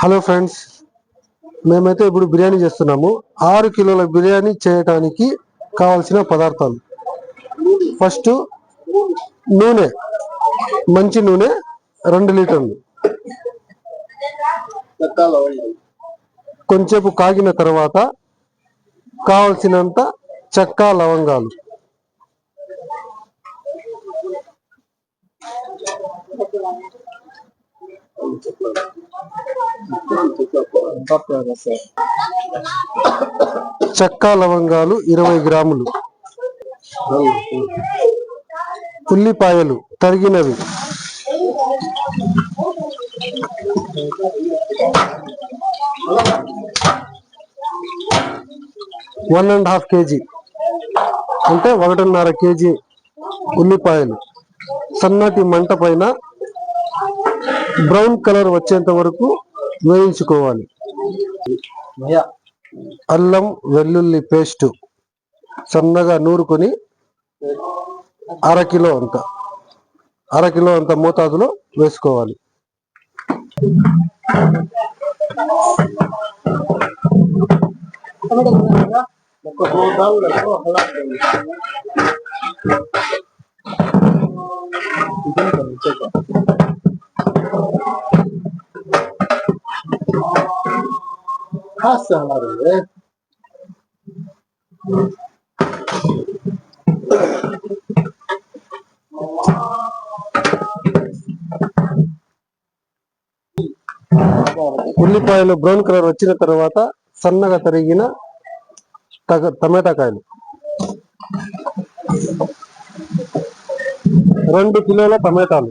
Hello friends మేమైతే ఇప్పుడు బిర్యానీ చేస్తున్నాము. ఆరు కిలోల బిర్యానీ చేయటానికి కావాల్సిన పదార్థాలు. ఫస్ట్ నూనె మంచి నూనె రెండు లీటర్లు. కొంచెంసేపు కాగిన తర్వాత కావలసినంత చెక్క లవంగాలు. చెక్క లవంగాలు ఇరవై గ్రాములు. ఉల్లిపాయలు తరిగినవి. One and half KG. అంటే ఒకటిన్నర కేజీ ఉల్లిపాయలు. సన్నటి మంట పైన బ్రౌన్ కలర్ వచ్చేంత వరకు వేయించుకోవాలి. అల్లం వెల్లుల్లి పేస్ట్ సన్నగా నూరుకొని అరకిలో అంత అరకిలో అంత మోతాదులో వేసుకోవాలి. ఉల్లిపాయలు బ్రౌన్ కలర్ వచ్చిన తర్వాత సన్నగా తరిగిన తగ టమాటా కాయలు. రెండు కిలోల టమాటాలు.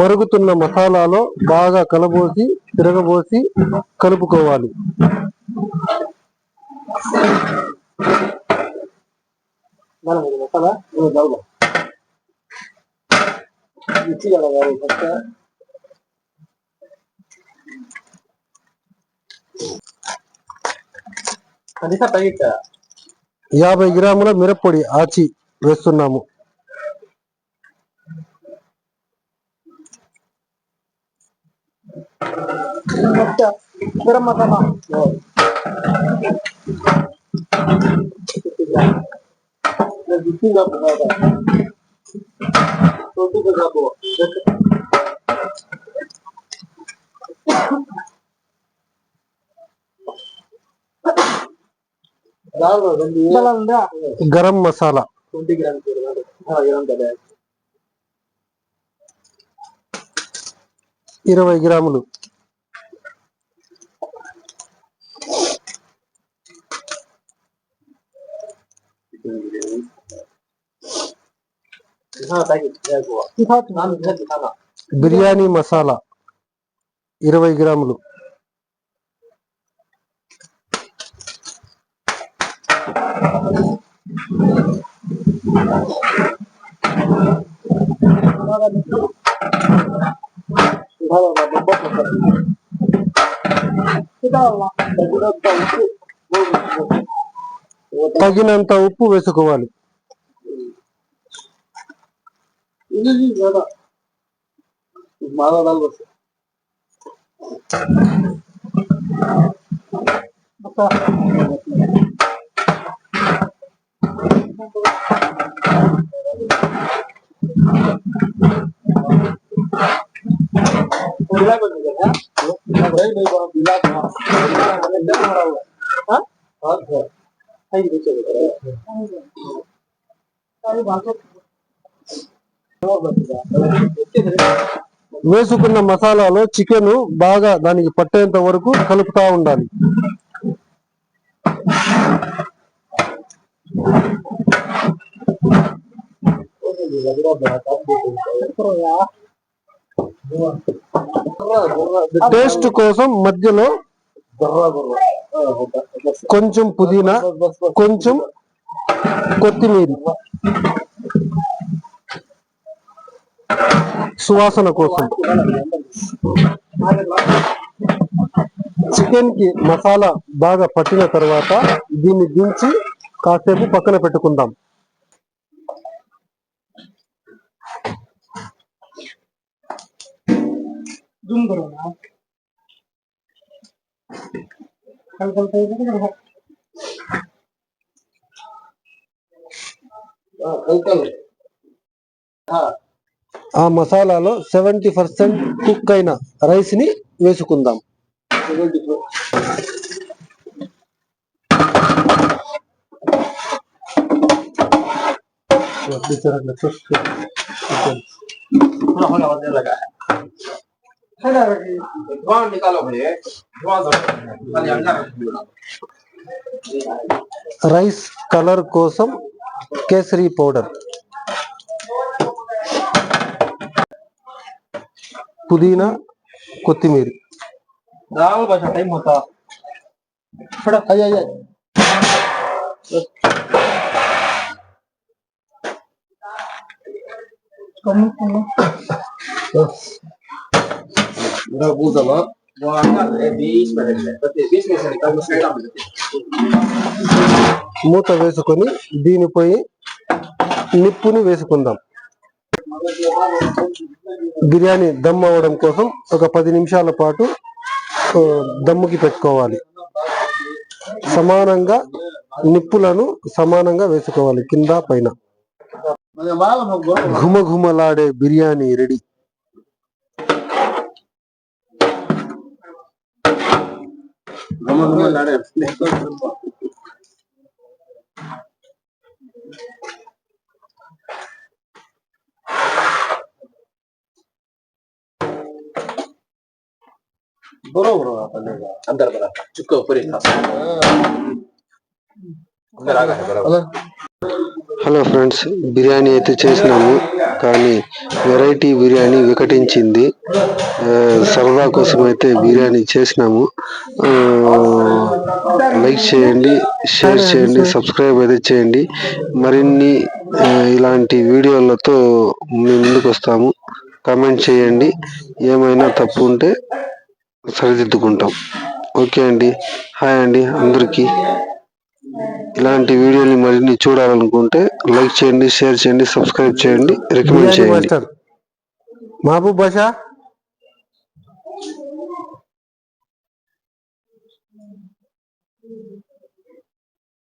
మరుగుతున్న మసాలాలో బాగా కలబోసి తిరగబోసి కలుపుకోవాలి. మసాలా కనీసం ప్యాకెట్ యాభై గ్రాముల మిరప్పొడి ఆచి వేస్తున్నాము గరం మసాలా గరం మసాలా. ట్వంటీ గ్రామ్స్ ఇరవై గ్రాములు నాన్ దిఖానా బిర్యానీ మసాలా ఇరవై గ్రాములు. తగినంత ఉప్పు వేసుకోవాలి. नहीं नहीं ज़्यादा माला डाल बस बिला बन गया है बिला भाई नहीं बड़ा बिला था बिला मैंने डर मारा हुआ हाँ हाँ हाँ ये चलो अरे बात వేసుకున్న మసాలాలో చికెన్ బాగా దానికి పట్టేంత వరకు కలుపుతా ఉండాలి. టేస్ట్ కోసం మధ్యలో కొంచెం పుదీనా కొంచెం కొత్తిమీర. సువాసన కోసం. చికెన్కి మసాలా బాగా పట్టిన తర్వాత దీన్ని దించి కాసేపు పక్కన పెట్టుకుందాం. జూమ్ ఆ మసాలాలో సెవెంటీ పర్సెంట్ కుక్ అయిన రైస్ని వేసుకుందాం. రైస్ కలర్ కోసం కేసరి పౌడర్. పుదీనా కొత్తిమీర दाल बचा टाइम होता थोड़ा आइए आइए Udah buta ba? Wah, kan eh bis pada dia. Tapi bis bisa dikau mesti kamu. మూత వేసుకొని దీనిపై నిప్పుని వేసుకుందాం బిర్యానీ దమ్ అవ్వడం కోసం ఒక పది నిమిషాల పాటు దమ్ముకి పెట్టుకోవాలి. సమానంగా నిప్పులను సమానంగా వేసుకోవాలి కింద పైన. ఘుమఘుమలాడే బిర్యానీ రెడీ. ఘుమఘుమలాడే बरोबर आपल्याला अंदर बरा चुक्क पुरी था अंदर आ गया बरोबर హలో ఫ్రెండ్స్ బిర్యానీ అయితే చేసినాము కానీ వెరైటీ బిర్యానీ వికటించింది ఆ, సరదా కోసం అయితే బిర్యానీ చేసినాము ఆ, లైక్ చేయండి షేర్ చేయండి సబ్స్క్రైబ్ అయితే చేయండి మరిన్ని ఆ, ఇలాంటి వీడియోలతో మీ ముందుకు వస్తాము కామెంట్ చేయండి ఏమైనా తప్పు ఉంటే సరిదిద్దుకుంటాం. ఓకే అండి. హాయ్ అండి. అందరికీ ఇలాంటి వీడియోని మరిన్ని చూడాలనుకుంటే లైక్ చేయండి షేర్ చేయండి సబ్స్క్రైబ్ చేయండి రికమెండ్ చేయండి. మహబూబ్ బాషా